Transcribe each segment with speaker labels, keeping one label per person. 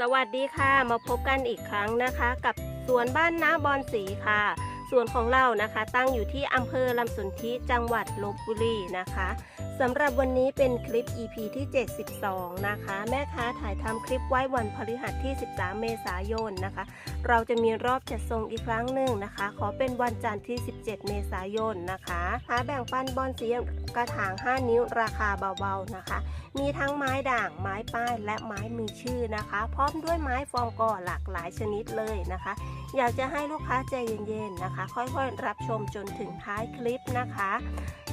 Speaker 1: สวัสดีค่ะ มาพบกันอีกครั้งนะคะ กับสวนบ้านน้าบอนสีค่ะ ส่วนของเรานะคะ ตั้งอยู่ที่อำเภอลำสนธิจังหวัดลบบุรีนะคะสำหรับวันนี้เป็นคลิป EP ที่ 72 นะคะ แม่ค้าถ่ายทำคลิปไว้วันพฤหัสที่ 13 เมษายนนะคะ เราจะมีรอบจัดส่งอีกครั้งหนึ่งนะคะ ขอเป็นวันจันทร์ที่ 17 เมษายนนะคะหาแบ่งปันบอลสีกระถาง 5 นิ้วราคาเบาๆนะคะ มีทั้งไม้ด่างไม้ป้ายและไม้มีชื่อนะคะ พร้อมด้วยไม้ฟอร์มก่อหลากหลายชนิดเลยนะคะ อยากจะให้ลูกค้าใจเย็นๆนะคะ ค่อยๆรับชมจนถึงท้ายคลิปนะคะ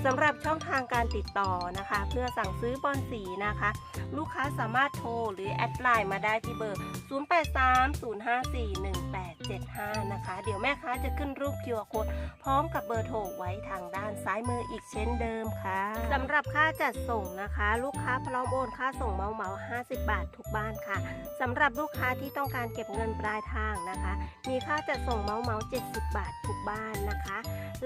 Speaker 1: สำหรับช่องทางการติดต่อนะคะ เพื่อสั่งซื้อบอลสีนะคะ ลูกค้าสามารถโทรหรือแอดไลน์มาได้ที่เบอร์ 0830541875 นะคะ เดี๋ยวแม่ค้าจะขึ้นรูป QR code พร้อมกับเบอร์โทรไว้ทางด้านซ้ายมืออีกเช่นเดิมค่ะสำหรับค่าจัดส่งนะคะ ลูกค้าพร้อมโอนค่าส่งเมาเมา50 บาททุกบ้านค่ะสำหรับลูกค้าที่ต้องการเก็บเงินปลายทางนะคะ มีค่าจะส่งเมาเมาๆ70บาททุกบ้านนะคะ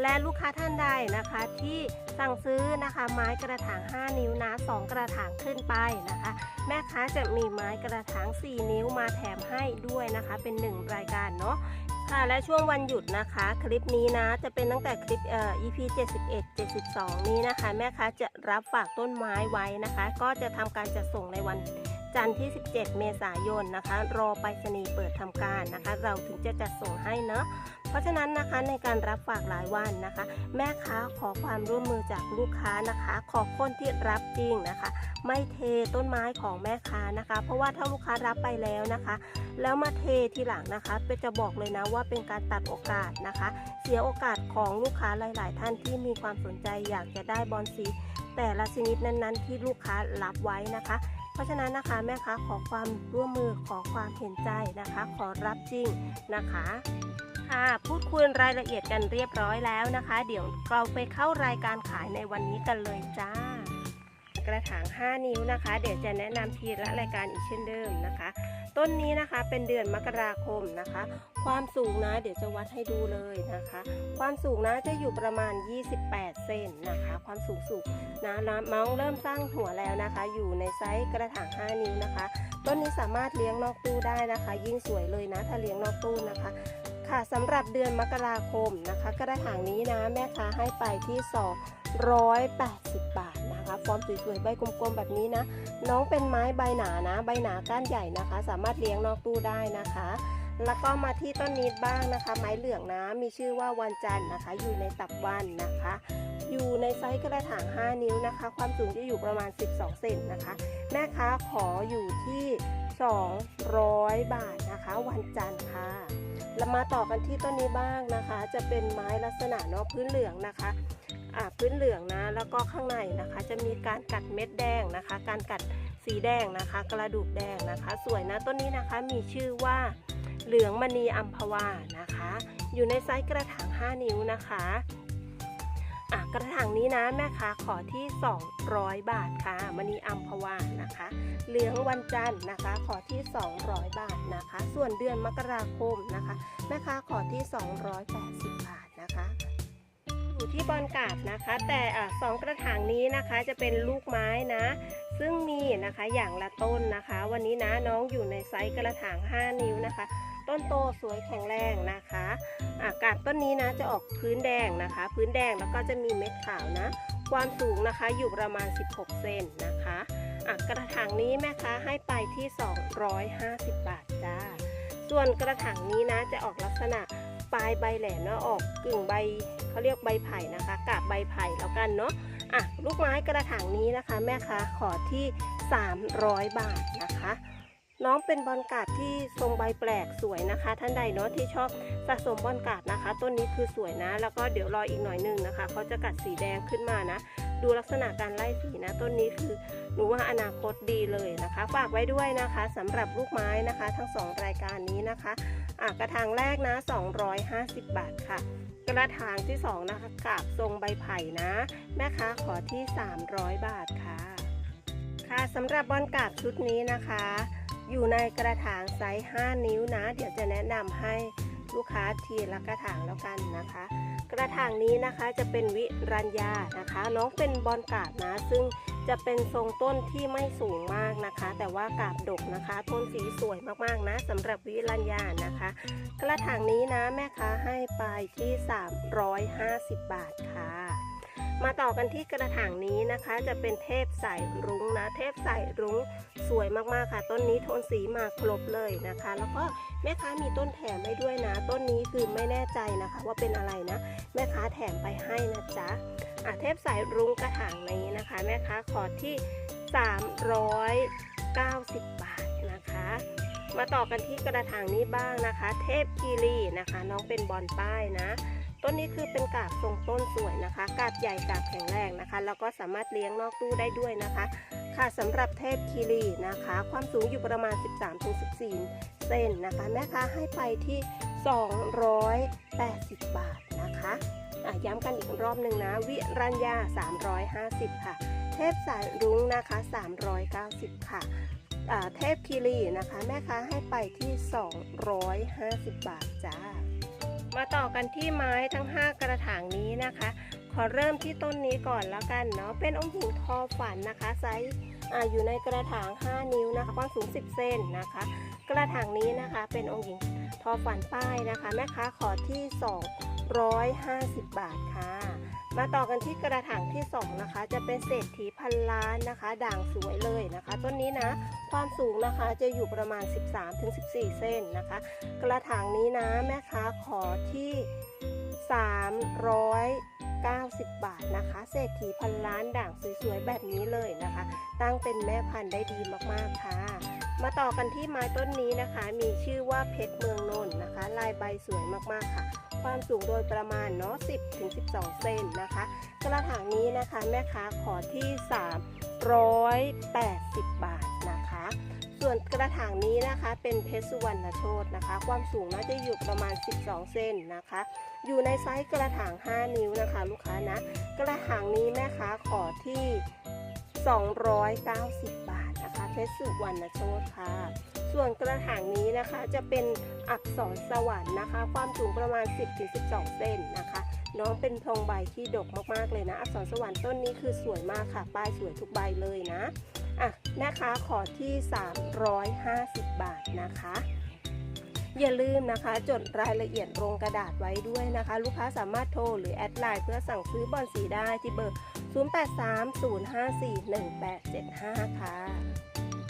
Speaker 1: และลูกค้าท่านใดนะคะที่สั่งซื้อนะคะไม้กระถาง 5 นิ้วนะ2กระถางขึ้นไปนะคะ แม่ค้าจะมีไม้กระถาง 4 นิ้วมาแถมให้ด้วยนะคะ เป็น 1 รายการเนาะ ค่ะและช่วงวันหยุดนะคะ คลิปนี้นะจะเป็นตั้งแต่คลิปเอ่อ EP 71 72 นี้นะคะ แม่ค้าจะรับฝากต้นไม้ไว้นะคะ ก็จะทำการจัดส่งในวันจันทร์ที่ 17 เมษายนนะคะ รอไปรษณีย์เปิดทำการนะคะ เราถึงจะจัดส่งให้เนาะ ราะฉะนั้นนะคะในการรับฝากหลายวันนะคะ แม่ค้าขอความร่วมมือจากลูกค้านะคะ ขอคนที่รับจริงนะคะ ไม่เทต้นไม้ของแม่ค้านะคะ เพราะว่าถ้าลูกค้ารับไปแล้วนะคะ แล้วมาเททีหลังนะคะเป็นจะบอกเลยนะว่าเป็นการตัดโอกาสนะคะ เสียโอกาสของลูกค้าหลาย ๆ ท่านที่มีความสนใจอยากจะได้บอลสีแต่ละชนิดนั้น ๆ ที่ลูกค้ารับไว้นะคะ เพราะฉะนั้นนะคะแม่ค้าขอความร่วมมือขอความเห็นใจนะคะ ขอรับจริงนะคะค่ะ พูดคุยรายละเอียดกันเรียบร้อยแล้วนะคะ เดี๋ยวเราไปเข้ารายการขายในวันนี้กันเลยจ้า กระถาง 5 นิ้วนะคะ เดี๋ยวจะแนะนำทีละรายการอีกเช่นเดิมนะคะ ต้นนี้นะคะเป็นเดือนมกราคมนะคะ ความสูงนะ เดี๋ยวจะวัดให้ดูเลยนะคะ ความสูงนะจะอยู่ประมาณ 28 เซนนะคะ ความสูงสูงนะนะน้องเริ่มสร้างหัวแล้วนะคะ อยู่ในไซส์กระถาง 5 นิ้วนะคะต้นนี้สามารถเลี้ยงนอกตู้ได้นะคะ ยิ่งสวยเลยนะถ้าเลี้ยงนอกตู้นะคะ ค่ะสำหรับเดือนมกราคมนะคะ กระถางนี้นะแม่ค้าให้ไปที่ 280 บาทนะคะฟอร์มสวยๆใบกลมๆแบบนี้นะ น้องเป็นไม้ใบหนานะ ใบหนาก้านใหญ่นะคะ สามารถเลี้ยงนอกตู้ได้นะคะ แล้วก็มาที่ต้นนี้บ้างนะคะ ไม้เหลืองนะมีชื่อว่าวันจันทร์นะคะ อยู่ในตับวันนะคะ อยู่ในไซส์กระถาง 5 นิ้วนะคะ ความสูงจะอยู่ประมาณ 12 เซนนะคะ แม่ค้าขออยู่ที่ 200 บาทนะคะ วันจันทร์ค่ะเรามาต่อกันที่ต้นนี้บ้างนะคะ จะเป็นไม้ลักษณะเนาะพื้นเหลืองนะคะอ่าพื้นเหลืองนะ แล้วก็ข้างในนะคะ จะมีการกัดเม็ดแดงนะคะ การกัดสีแดงนะคะ กระดูกแดงนะคะ สวยนะต้นนี้นะคะมีชื่อว่าเหลืองมณีอัมพวานะคะ อยู่ในไซส์กระถาง 5 นิ้วนะคะ อะกระถางนี้นะแม่ค้าขอที่ 200 บาทค่ะมณีอัมพวานะคะ เหลืองวันจันทร์นะคะ ขอที่ 200 บาทนะคะ ส่วนเดือนมกราคมนะคะ แม่ค้าขอที่ 280 บาทนะคะอยู่ที่บอลกาดนะคะ แต่สองกระถางนี้นะคะจะเป็นลูกไม้นะ ซึ่งมีนะคะอย่างละต้นนะคะ วันนี้นะน้องอยู่ในไซส์กระถาง 5 นิ้วนะคะ ต้นโตสวยแข็งแรงนะคะอากาศต้นนี้นะจะออกพื้นแดงนะคะ พื้นแดงแล้วก็จะมีเม็ดขาวนะ ความสูงนะคะอยู่ประมาณ 16 เซนนะคะกระถางนี้แม่ค้าให้ไปที่ 250 บาทจ้า ส่วนกระถางนี้นะจะออกลักษณะปลายใบแหลมนะออกกึ่งใบเขาเรียกใบไผ่นะคะกาบใบไผ่แล้วกันเนาะอะลูกไม้กระถางนี้นะคะ แม่ค้าขอที่ 300 บาทนะคะ น้องเป็นบอลกาดที่ทรงใบแปลกสวยนะคะ ท่านใดเนาะที่ชอบสะสมบอลกาดนะคะ ต้นนี้คือสวยนะ แล้วก็เดี๋ยวรออีกหน่อยหนึงนะคะเขาจะกัดสีแดงขึ้นมานะ ดูลักษณะการไล่สีนะ ต้นนี้คือหนูว่าอนาคตดีเลยนะคะ ฝากไว้ด้วยนะคะสำหรับลูกไม้นะคะ ทั้งสองรายการนี้นะคะะกระถางแรกนะ 250 บาทค่ะ กระถางที่สองนะคะกาบทรงใบไผ่นะ แม่ค้าขอที่ 300 บาทค่ะ ค่ะสำหรับบอลกาบชุดนี้นะคะ อยู่ในกระถางไซส์ 5 นิ้วนะ เดี๋ยวจะแนะนำให้ลูกค้าทีละกระถางแล้วกันนะคะ กระถางนี้นะคะจะเป็นวิรัญญานะคะ น้องเป็นบอลกาดนะ ซึ่งจะเป็นทรงต้นที่ไม่สูงมากนะคะ แต่ว่ากาบดกนะคะโทนสีสวยมากๆนะสำหรับวิรัญญานะคะ กระถางนี้นะแม่ค้าให้ไปที่ 350 บาทค่ะ มาต่อกันที่กระถางนี้นะคะ จะเป็นเทพสายรุ้งนะ เทพสายรุ้งสวยมากๆค่ะ ต้นนี้โทนสีมาครบเลยนะคะ แล้วก็แม่ค้ามีต้นแถมให้ด้วยนะ ต้นนี้คือไม่แน่ใจนะคะ ว่าเป็นอะไรนะ แม่ค้าแถมไปให้นะจ๊ะอะเทพสายรุ้งกระถางนี้นะคะ แม่ค้าขอที่ 390 บาทนะคะมาต่อกันที่กระถางนี้บ้างนะคะ เทพคีรีนะคะ น้องเป็นบอลป้ายนะ ต้นนี้คือเป็นกาบทรงต้นสวยนะคะ กาบใหญ่กาบแข็งแรงนะคะ แล้วก็สามารถเลี้ยงนอกตู้ได้ด้วยนะคะ ค่ะสำหรับเทพคีรีนะคะ ความสูงอยู่ประมาณ 13-14 เซนนะคะ แม่ค้าให้ไปที่ 280 บาทนะคะอะย้ำกันอีกรอบหนึ่งนะ วิรัญญา 350 ค่ะ เทพสายรุ้งนะคะ 390 ค่ะอ่าเทพคีรีนะคะ แม่ค้าให้ไปที่ 250 บาทจ้า มาต่อกันที่ไม้ทั้ง 5 กระถางนี้นะคะ ขอเริ่มที่ต้นนี้ก่อนแล้วกันเนาะ เป็นองค์หญิงทอฝันนะคะไซส์อาอยู่ในกระถาง 5 นิ้วนะคะความสูง 10 เซนนะคะ กระถางนี้นะคะเป็นองค์หญิงทอฝันป้ายนะคะ แม่ค้าขอที่ 250 บาทค่ะ มาต่อกันที่กระถางที่ 2 นะคะ จะเป็นเศรษฐีพันล้านนะคะ ด่างสวยเลยนะคะ ต้นนี้นะ ความสูงนะคะจะอยู่ประมาณ 13-14เส้นนะคะ กระถางนี้นะแม่ค้าขอที่ 390 บาทนะคะ เศรษฐีพันล้านด่างสวยๆ แบบนี้เลยนะคะ ตั้งเป็นแม่พันธุ์ได้ดีมากๆค่ะ มาต่อกันที่ไม้ต้นนี้นะคะ มีชื่อว่าเพชรเมืองนนท์นะคะ ลายใบสวยมากๆค่ะ ความสูงโดยประมาณเนาะ 10ถึง12 เซนนะคะ กระถางนี้นะคะแม่ค้าขอที่ 380 บาทนะคะ ส่วนกระถางนี้นะคะเป็นเพชรสุวรรณโชตนะคะ ความสูงน่าจะอยู่ประมาณ 12 เซนนะคะ อยู่ในไซส์กระถาง 5 นิ้วนะคะ ลูกค้านะ กระถางนี้แม่ค้าขอที่ 290 บาทนะคะเพชรสุวรรณโชตค่ะ ส่วนกระถางนี้นะคะจะเป็นอักษรสวรรค์นะคะ ความสูงประมาณ 10-12 เซนนะคะ น้องเป็นพงใบที่ดกมากๆเลยนะ อักษรสวรรค์ต้นนี้คือสวยมากค่ะ ป้ายสวยทุกใบเลยนะอะแม่ค้าขอที่ 350 บาทนะคะอย่าลืมนะคะ จดรายละเอียดลงกระดาษไว้ด้วยนะคะ ลูกค้าสามารถโทรหรือแอดไลน์เพื่อสั่งซื้อบอลสีได้ที่เบอร์ 0830541875 ค่ะ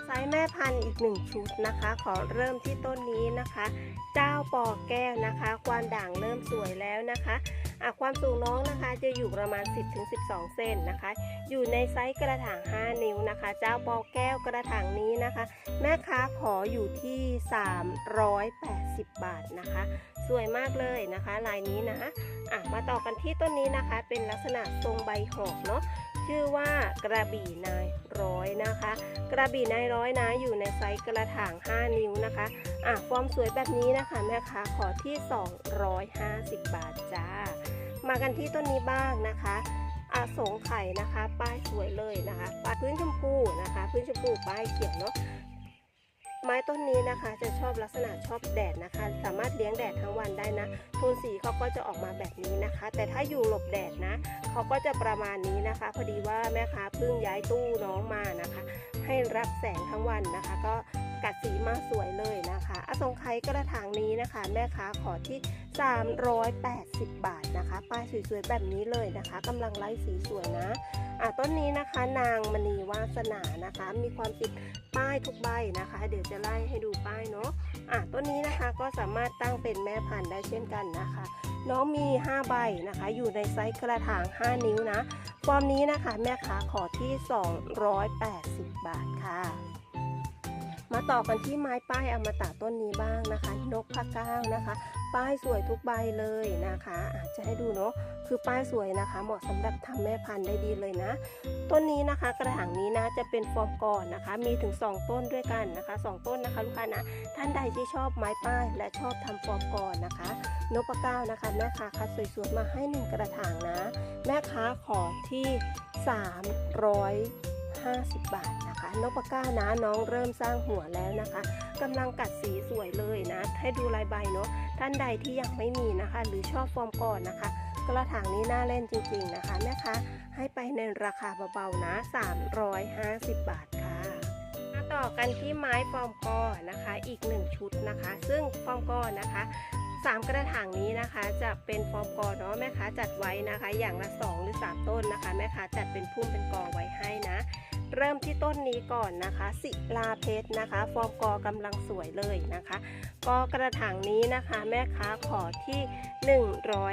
Speaker 1: ไซส์แม่พันธุ์อีกหนึ่งชุดนะคะ ขอเริ่มที่ต้นนี้นะคะ เจ้าปอแก้วนะคะ ควานด่างเริ่มสวยแล้วนะคะอะความสูงน้องนะคะจะอยู่ประมาณ 10-12 เซนนะคะ อยู่ในไซส์กระถาง 5 นิ้วนะคะ เจ้าปอแก้วกระถางนี้นะคะ แม่ค้าขออยู่ที่ 380 บาทนะคะ สวยมากเลยนะคะ ลายนี้นะอะมาต่อกันที่ต้นนี้นะคะ เป็นลักษณะทรงใบหอกเนาะ ชื่อว่ากระบี่นายร้อยนะคะ กระบี่นายร้อยนะอยู่ในไซส์กระถาง 5 นิ้วนะคะอะฟอร์มสวยแบบนี้นะคะแม่ค้าขอที่ 250 บาทจ้า มากันที่ต้นนี้บ้างนะคะอาสงไข่นะคะ ป้ายสวยเลยนะคะป้ายพื้นชมพูนะคะ พื้นชมพูป้ายเขียวเนาะ ไม้ต้นนี้นะคะ จะชอบลักษณะชอบแดดนะคะ สามารถเลี้ยงแดดทั้งวันได้นะโทนสีเขาก็จะออกมาแบบนี้นะคะ แต่ถ้าอยู่หลบแดดนะเขาก็จะประมาณนี้นะคะ พอดีว่าแม่ค้าเพิ่งย้ายตู้น้องมานะคะ ให้รับแสงทั้งวันนะคะ ก็กัดสีมาสวยเลยนะคะอสงไขยกระถางนี้นะคะ แม่ค้าขอที่ 380 บาทนะคะป้ายสวยๆแบบนี้เลยนะคะกำลังไล่สีสวยนะอะต้นนี้นะคะนางมณีวาสนานะคะ มีความติดป้ายทุกใบนะคะ เดี๋ยวจะไล่ให้ดูป้ายเนาะอะต้นนี้นะคะก็สามารถตั้งเป็นแม่พันธุ์ได้เช่นกันนะคะ น้องมี 5 ใบนะคะ อยู่ในไซส์กระถาง 5 นิ้วนะฟอร์มนี้นะคะแม่ค้าขอที่ 280 บาทค่ะมาต่อกันที่ไม้ป้ายอมตะต้นนี้บ้างนะคะ นกพะเก้านะคะป้ายสวยทุกใบเลยนะคะ อาจจะให้ดูเนาะคือป้ายสวยนะคะ เหมาะสำหรับทำแม่พันธุ์ได้ดีเลยนะ ต้นนี้นะคะกระถางนี้นะจะเป็นฟอร์มก่อนนะคะ มีถึง 2 ต้นด้วยกันนะคะ 2 ต้นนะคะลูกค้านะท่านใดที่ชอบไม้ป้าย และชอบทำฟอร์มก่อนนะคะนกพะก้านะคะแม่ค้าคัดสวยๆมาให้หนึ่งกระถางนะ แม่ค้าขอที่ 350 บาทนะ นกปะก้านะน้องเริ่มสร้างหัวแล้วนะคะกำลังกัดสีสวยเลยนะ ให้ดูลายใบเนาะท่านใดที่ยังไม่มีนะคะ หรือชอบฟอร์มก่อนนะคะ กระถางนี้น่าเล่นจริงๆนะคะแม่ค้าให้ไปในราคาเบาๆนะ 350 บาทค่ะมาต่อกันที่ไม้ฟอร์มกอนะคะ อีกหนึ่งชุดนะคะ ซึ่งฟอร์มกอนะคะสามกระถางนี้นะคะจะเป็นฟอร์มกอเนาะแม่ค้าจัดไว้นะคะ อย่างละ 2 หรือ 3 ต้นนะคะแม่ค้าจัดเป็นพุ่มเป็นกอไว้ให้ เริ่มที่ต้นนี้ก่อนนะคะศิลาเพชรนะคะ ฟอร์มกอกำลังสวยเลยนะคะกอกระถางนี้นะคะ แม่ค้าขอที่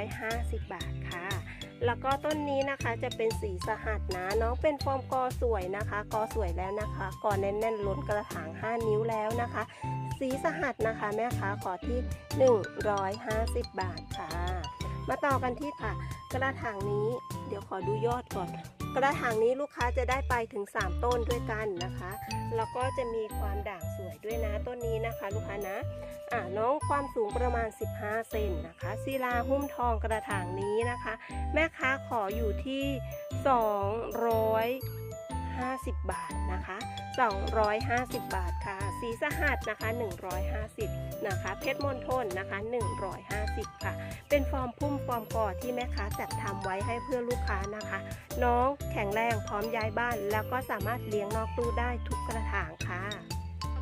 Speaker 1: 150 บาทค่ะแล้วก็ต้นนี้นะคะจะเป็นสีสหัสนะน้องเป็นฟอร์มกอสวยนะคะ กอสวยแล้วนะคะกอแน่นๆล้นกระถาง 5 นิ้วแล้วนะคะ สีสหัสนะคะ แม่ค้าขอที่ 150 บาทค่ะ มาต่อกันที่ค่ะ กระถางนี้เดี๋ยวขอดูยอดก่อน กระถางนี้ลูกค้าจะได้ไปถึง 3 ต้นด้วยกันนะคะ แล้วก็จะมีความด่างสวยด้วยนะต้นนี้นะคะ ลูกค้านะอ่าน้องความสูงประมาณ 15 เซนนะคะศิลาหุ้มทองกระถางนี้นะคะ แม่ค้าขออยู่ที่ 250 บาทนะคะ 250 บาทค่ะ สีสหัสนะคะ 150 นะคะ เพชรมณฑลนะคะ 150 ค่ะ เป็นฟอร์มพุ่มฟอร์มกอที่แม่ค้าจัดทำไว้ให้เพื่อลูกค้านะคะ น้องแข็งแรงพร้อมย้ายบ้าน แล้วก็สามารถเลี้ยงนอกตู้ได้ทุกกระถางค่ะ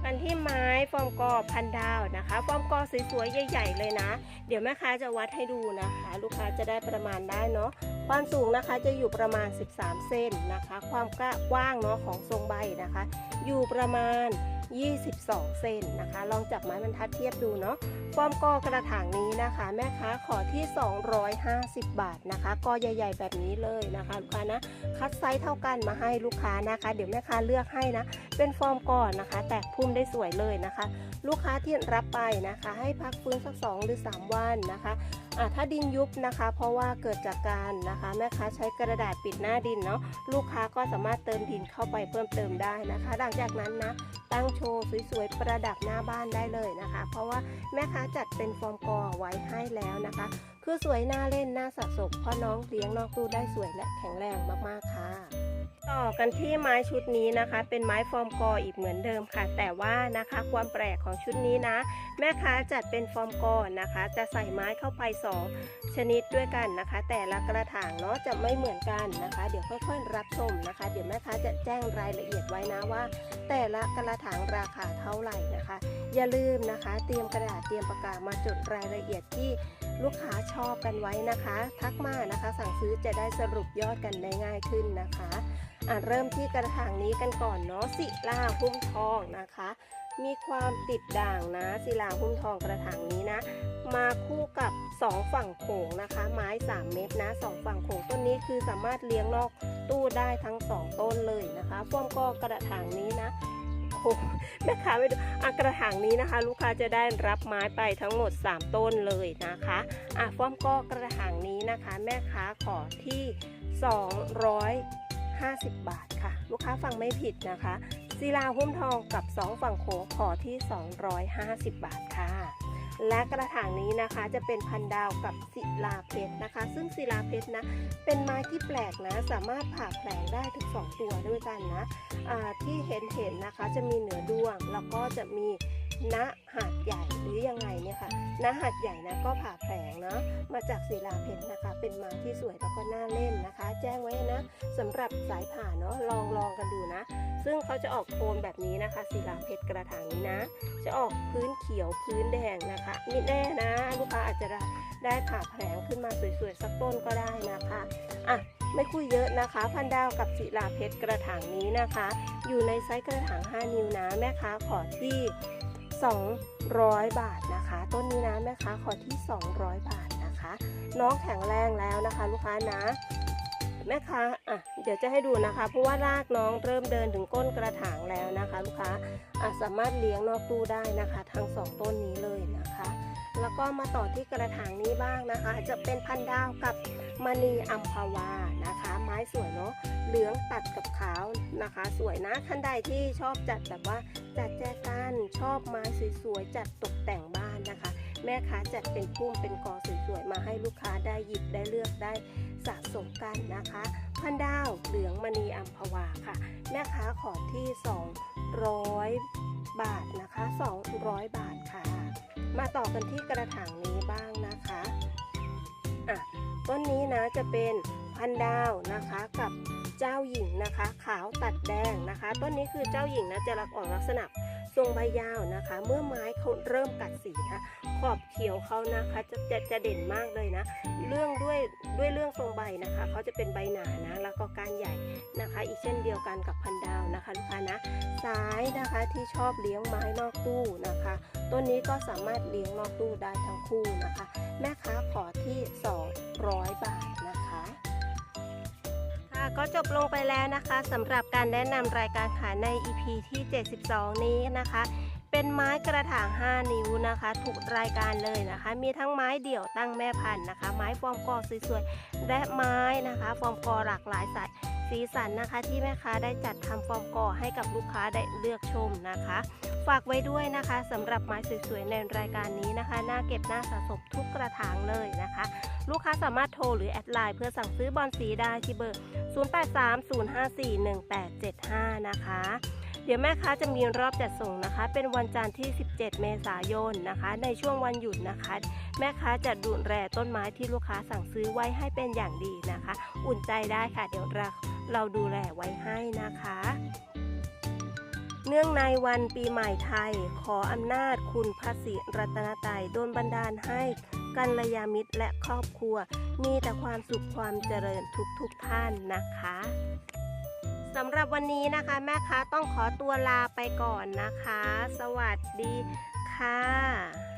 Speaker 1: กันที่ไม้ฟอร์มกอพันดาวนะคะ ฟอร์มกอสวยๆใหญ่ ๆ เลยนะ เดี๋ยวแม่ค้าจะวัดให้ดูนะคะ ลูกค้าจะได้ประมาณได้เนาะ ความสูงนะคะจะอยู่ประมาณ 13 เซนนะคะ ความกว้างเนาะของทรงใบนะคะ อยู่ประมาณ 22 เซนนะคะ ลองจับไม้บรรทัดเทียบดูเนาะฟอร์มกอกระถางนี้นะคะ แม่ค้าขอที่ 250 บาทนะคะกอใหญ่ ๆ แบบนี้เลยนะคะลูกค้านะคัดไซส์เท่ากันมาให้ลูกค้านะคะ เดี๋ยวแม่ค้าเลือกให้นะ เป็นฟอร์มก่อนนะคะ แตกพุ่มได้สวยเลยนะคะ ลูกค้าที่รับไปนะคะ ให้พักฟื้นสัก 2 หรือ 3 วันนะคะ ถ้าดินยุบนะคะ เพราะว่าเกิดจากการนะคะ แม่ค้าใช้กระดาษปิดหน้าดินเนาะลูกค้าก็สามารถเติมดินเข้าไปเพิ่มเติมได้นะคะ หลังจากนั้นนะตั้งโชว์สวยๆประดับหน้าบ้านได้เลยนะคะ เพราะว่าแม่ค้าจัดเป็นฟอร์มกอไว้ให้แล้วนะคะ คือสวยน่าเล่นน่าสะสมเพราะน้องเลี้ยงนอกตู้ได้สวยและแข็งแรงมากๆค่ะ ต่อกันที่ไม้ชุดนี้นะคะ เป็นไม้ฟอร์มกออีกเหมือนเดิมค่ะ แต่ว่านะคะความแปลกของชุดนี้นะ แม่ค้าจัดเป็นฟอร์มกอนะคะ จะใส่ไม้เข้าไปสองชนิดด้วยกันนะคะ แต่ละกระถางเนาะจะไม่เหมือนกันนะคะ เดี๋ยวค่อยๆรับชมนะคะ เดี๋ยวแม่ค้าจะแจ้งรายละเอียดไว้นะว่า แต่ละกระถางราคาเท่าไหร่นะคะ อย่าลืมนะคะ เตรียมกระดาษเตรียมปากกามาจดรายละเอียดที่ลูกค้าชอบกันไว้นะคะ ทักมานะคะ สั่งซื้อจะได้สรุปยอดกันได้ง่ายขึ้นนะคะ เริ่มที่กระถางนี้กันก่อนเนาะศิลาหุ้มทองนะคะ มีความติดด่างนะศิลาหุ้มทองกระถางนี้นะ มาคู่กับ 2 ฝั่งโขงนะคะ ไม้ 3 เม็ดนะสองฝั่งโขงต้นนี้คือสามารถเลี้ยงนอกตู้ได้ทั้ง 2 ต้นเลยนะคะฟ้อมก็กระถางนี้นะโอ้แม่ค้าไม่ดูอะกระถางนี้นะคะ ลูกค้าจะได้รับไม้ไปทั้งหมด 3 ต้นเลยนะคะอะฟอมก็กระถางนี้นะคะ แม่ค้าขอที่ 50 บาทค่ะ ลูกค้าฟังไม่ผิดนะคะศิลาหุ้มทองกับ2ฝั่งโขงขอที่ 250 บาทค่ะ และกระถางนี้นะคะจะเป็นพันดาวกับศิลาเพชรนะคะ ซึ่งศิลาเพชรนะเป็นไม้ที่แปลกนะ สามารถผ่าแผลงได้ถึง 2 ตัวด้วยกันนะที่เห็นเห็นนะคะจะมีเหนือดวงแล้วก็จะมี ณหาดใหญ่หรือยังไงเนี่ยค่ะณหาดใหญ่นะก็ผ่าแผลงนาะมาจากศิลาเพชรนะคะ เป็นไม้ที่สวยแล้วก็น่าเล่นนะคะ แจ้งไว้นะสำหรับสายผ่าเนาะลองลองกันดูนะ ซึ่งเขาจะออกโทนแบบนี้นะคะศิลาเพชรกระถางนี้นะ จะออกพื้นเขียวพื้นแดงนะคะมิแน่นะ ลูกค้าอาจจะได้ได้ผ่าแผลงขึ้นมาสวยๆสักต้นก็ได้นะคะอะไม่คุยเยอะนะคะ พันดาวกับศิลาเพชรกระถางนี้นะคะ อยู่ในไซส์กระถาง 5 นิ้วนะแม่ค้าขอที่ 200 บาทนะคะ ต้นนี้นะแม่ค้าขอที่ 200 บาทนะคะ น้องแข็งแรงแล้วนะคะ ลูกค้านะแม่ค้าอะเดี๋ยวจะให้ดูนะคะ เพราะว่ารากน้องเริ่มเดินถึงก้นกระถางแล้วนะคะ ลูกค้าอะสามารถเลี้ยงนอกตู้ได้นะคะ ทั้งสองต้นนี้เลยนะคะ แล้วก็มาต่อที่กระถางนี้บ้างนะคะ จะเป็นพันดาวกับมณีอัมพวานะคะ ม้สวยเนาะเหลืองตัดกับขาวนะคะ สวยนะท่านใดที่ชอบจัดแบบว่าจัดแจกันชอบไม้สวยๆจัดตกแต่งบ้านนะคะ แม่ค้าจัดเป็นพุ่มเป็นกอสวยๆมาให้ลูกค้าได้หยิบได้เลือกได้สะสมกันนะคะพันดาวเหลืองมณีอัมพวาค่ะ แม่ค้าขอที่ 200 บาทนะคะ 200 บาทค่ะ มาต่อกันที่กระถางนี้บ้างนะคะอะต้นนี้นะจะเป็น พันดาวนะคะ กับเจ้าหญิงนะคะ ขาวตัดแดงนะคะ ต้นนี้คือเจ้าหญิงนะจะรักออกลักษณะทรงใบยาวนะคะ เมื่อไม้เขาเริ่มกัดสีนะขอบเขียวเขานะคะจะจะจะเด่นมากเลยนะ เรื่องด้วยด้วยเรื่องทรงใบนะคะเขาจะเป็นใบหนานะแล้วก็กานใหญ่นะคะ อีกเช่นเดียวกันกับพันดาวนะคะลูกค้านะสายนะคะที่ชอบเลี้ยงไม้นอกตู้นะคะต้นนี้ก็สามารถเลี้ยงนอกตู้ได้ทั้งคู่นะคะ แม่ค้าขอที่ 200 บาท ค่ะก็จบลงไปแล้วนะคะสำหรับการแนะนำรายการขายใน EP ที่ 72 นี้นะคะ เป็นไม้กระถาง 5 นิ้วนะคะ ถูกรายการเลยนะคะ มีทั้งไม้เดี่ยวตั้งแม่พันธุ์นะคะ ไม้ฟอร์มกอสวยๆและไม้นะคะ ฟอร์มกอหลากหลายสาย สีสันนะคะที่แม่ค้าได้จัดทำฟอร์มก่อให้กับลูกค้าได้เลือกชมนะคะ ฝากไว้ด้วยนะคะสำหรับไม้สวยๆในรายการนี้นะคะน่าเก็บน่าสะสมทุกกระถางเลยนะคะ ลูกค้าสามารถโทรหรือแอดไลน์เพื่อสั่งซื้อบอลสีได้ที่เบอร์ 0830541875 นะคะเดี๋ยวแม่ค้าจะมีรอบจัดส่งนะคะ เป็นวันจันทร์ที่ 17 เมษายนนะคะ ในช่วงวันหยุดนะคะ แม่ค้าจะดูแลต้นไม้ที่ลูกค้าสั่งซื้อไว้ให้เป็นอย่างดีนะคะ อุ่นใจได้ค่ะ เดี๋ยวเรา เราดูแลไว้ให้นะคะ เนื่องในวันปีใหม่ไทย ขออำนาจคุณพระศรีรัตนตรัยโดนบันดาลให้กัลยามิตรและครอบครัว มีแต่ความสุขความเจริญทุกๆทท่านนะคะสำหรับวันนี้นะคะ แม่ค้าต้องขอตัวลาไปก่อนนะคะ สวัสดีค่ะ